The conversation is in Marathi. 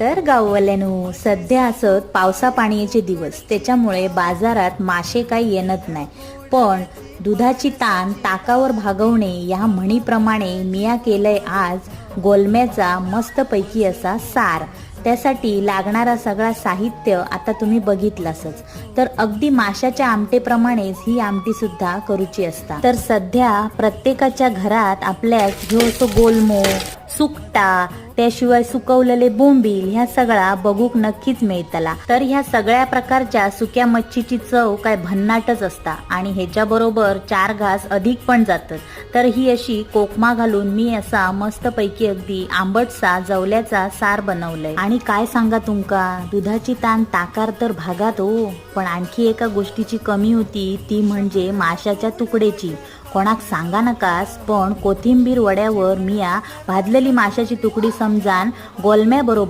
तर गाववाल्यानो सध्या असत पावसा पाण्याचे दिवस. त्याच्यामुळे बाजारात मासे काही येणत नाही. पण दुधाची ताण ताकावर भागवणे या म्हणीप्रमाणे मिया केलंय आज गोलम्याचा मस्तपैकी असा सार. त्यासाठी लागणारा सगळा साहित्य आता तुम्ही बघितलासच. तर अगदी माशाच्या आमटेप्रमाणेच ही आमटी सुद्धा करूची असता. तर सध्या प्रत्येकाच्या घरात आपल्याच ह्यो असो गोलमो सुकटा त्याशिवाय सुकवलेले बोंबील ह्या सगळा बघूक नक्कीच मिळतला. तर ह्या सगळ्या प्रकारच्या सुक्या मच्छीची चव काय भन्नाटच असता. आणि ह्याच्या बरोबर चार घास अधिक पण जातात तर ही अशी कोकमा घालून मी असा मस्तपैकी अगदी आंबटसा जवल्याचा सार बनवलंय. आणि काय सांगा तुमका? दुधाची ताण ताकार तर भागात हो पण आणखी एका गोष्टीची कमी होती ती म्हणजे माशाच्या तुकडेची. कोणाक सांगा नकास पण कोथिंबीर वड्यावर मिया भाजलेली माशाची तुकडी समजान गोलम्याबरोबर